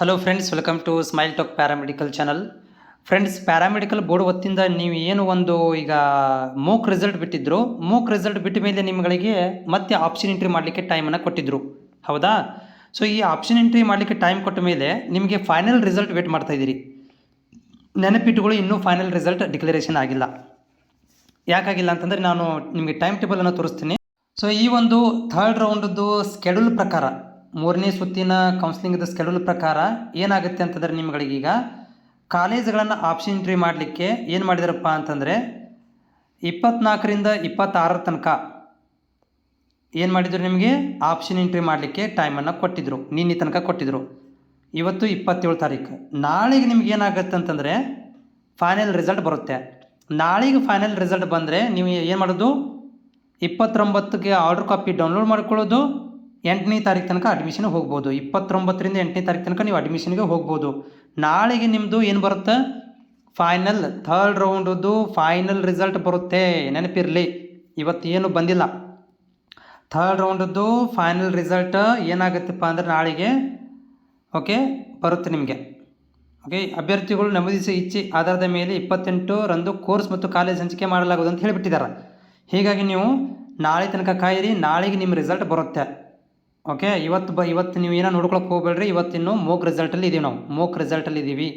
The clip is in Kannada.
Hello friends welcome to smile talk paramedical channel friends paramedical board ಹೊತ್ತಿಂದ ನೀವು ಏನು ಒಂದು ಈಗ ಮೂಕ್ ರಿಸಲ್ಟ್ ಬಿಟ್ಟಿದ್ರು ಮೂಕ್ ರಿಸಲ್ಟ್ ಬಿಟ್ಟ ಮೇಲೆ ನಿಮ್ಗಳಿಗೆ ಮತ್ತೆ ಆಪ್ಷನ್ ಎಂಟ್ರಿ ಮಾಡಲಿಕ್ಕೆ ಟೈಮನ್ನು ಕೊಟ್ಟಿದ್ರು. ಹೌದಾ? ಸೊ ಈ ಆಪ್ಷನ್ ಎಂಟ್ರಿ ಮಾಡಲಿಕ್ಕೆ ಟೈಮ್ ಕೊಟ್ಟ ಮೇಲೆ ನಿಮಗೆ ಫೈನಲ್ ರಿಸಲ್ಟ್ ವೇಟ್ ಮಾಡ್ತಾ ಇದ್ದೀರಿ. ನೆನಪಿಟ್ಟುಗಳು ಇನ್ನೂ ಫೈನಲ್ ರಿಸಲ್ಟ್ ಡಿಕ್ಲರೇಷನ್ ಆಗಿಲ್ಲ. ಯಾಕಾಗಿಲ್ಲ ಅಂತಂದರೆ ನಾನು ನಿಮಗೆ ಟೈಮ್ ಟೇಬಲನ್ನು ತೋರಿಸ್ತೀನಿ. ಸೊ ಈ ಒಂದು ಥರ್ಡ್ ರೌಂಡದ್ದು ಸ್ಕೆಡ್ಯೂಲ್ ಪ್ರಕಾರ ಮೂರನೇ ಸುತ್ತಿನ ಕೌನ್ಸಿಲಿಂಗ್ದ ಸ್ಕೆಡ್ಯೂಲ್ ಪ್ರಕಾರ ಏನಾಗುತ್ತೆ ಅಂತಂದರೆ ನಿಮ್ಗಳಿಗೀಗ ಕಾಲೇಜ್ಗಳನ್ನು ಆಪ್ಷನ್ ಎಂಟ್ರಿ ಮಾಡಲಿಕ್ಕೆ ಏನು ಮಾಡಿದಾರಪ್ಪ ಅಂತಂದರೆ ಇಪ್ಪತ್ನಾಲ್ಕರಿಂದ ಇಪ್ಪತ್ತಾರರ ತನಕ ಏನು ಮಾಡಿದ್ರು ನಿಮಗೆ? ಆಪ್ಷನ್ ಎಂಟ್ರಿ ಮಾಡಲಿಕ್ಕೆ ಟೈಮನ್ನು ಕೊಟ್ಟಿದ್ದರು ನಿನ್ನೆ ತನಕ ಕೊಟ್ಟಿದ್ದರು ಇವತ್ತು ಇಪ್ಪತ್ತೇಳು ತಾರೀಕು. ನಾಳೆಗೆ ನಿಮ್ಗೆ ಏನಾಗುತ್ತೆ ಅಂತಂದರೆ ಫೈನಲ್ ರಿಸಲ್ಟ್ ಬರುತ್ತೆ. ನಾಳೆಗೆ ಫೈನಲ್ ರಿಸಲ್ಟ್ ಬಂದರೆ ನೀವು ಏನು ಮಾಡೋದು? ಇಪ್ಪತ್ತೊಂಬತ್ತಕ್ಕೆ ಆರ್ಡರ್ ಕಾಪಿ ಡೌನ್ಲೋಡ್ ಮಾಡ್ಕೊಳ್ಳೋದು. ಎಂಟನೇ ತಾರೀಕು ತನಕ ಅಡ್ಮಿಷನ್ ಹೋಗ್ಬೋದು. ಇಪ್ಪತ್ತೊಂಬತ್ತರಿಂದ ಎಂಟನೇ ತಾರೀಕು ತನಕ ನೀವು ಅಡ್ಮಿಷನ್ಗೆ ಹೋಗ್ಬೋದು. ನಾಳೆಗೆ ನಿಮ್ಮದು ಏನು ಬರುತ್ತೆ? ಫೈನಲ್ ಥರ್ಡ್ ರೌಂಡದ್ದು ಫೈನಲ್ ರಿಸಲ್ಟ್ ಬರುತ್ತೆ. ನೆನಪಿರಲಿ. ಇವತ್ತು ಏನು ಬಂದಿಲ್ಲ. ಥರ್ಡ್ ರೌಂಡದ್ದು ಫೈನಲ್ ರಿಸಲ್ಟ್ ಏನಾಗುತ್ತಪ್ಪ ಅಂದರೆ ನಾಳೆಗೆ ಓಕೆ ಬರುತ್ತೆ ನಿಮಗೆ. ಓಕೆ ಅಭ್ಯರ್ಥಿಗಳು ನಮೂದಿಸಿ ಇಚ್ಛೆ ಆಧಾರದ ಮೇಲೆ ಇಪ್ಪತ್ತೆಂಟು ರಂದು ಕೋರ್ಸ್ ಮತ್ತು ಕಾಲೇಜ್ ಹಂಚಿಕೆ ಮಾಡಲಾಗುವುದು ಅಂತ ಹೇಳಿಬಿಟ್ಟಿದ್ದಾರೆ. ಹೀಗಾಗಿ ನೀವು ನಾಳೆ ತನಕ ಕಾಯಿರಿ, ನಾಳೆಗೆ ನಿಮ್ಮ ರಿಸಲ್ಟ್ ಬರುತ್ತೆ. ಓಕೆ ಇವತ್ತು ಬ ಇವತ್ತು ನೀವು ಏನೋ ನೋಡ್ಕೊಳಕ್ಕೆ ಹೋಗ್ಬೇಡ್ರಿ, ಇವತ್ತಿನ್ನು ಮೋಕ್ ರಿಸಲ್ಟಲ್ಲಿ ಇದ್ದೀವಿ ನಾವು. ಮೋಕ್ ರಿಸಲ್ಟಲ್ಲಿ ಇದ್ದೀವಿ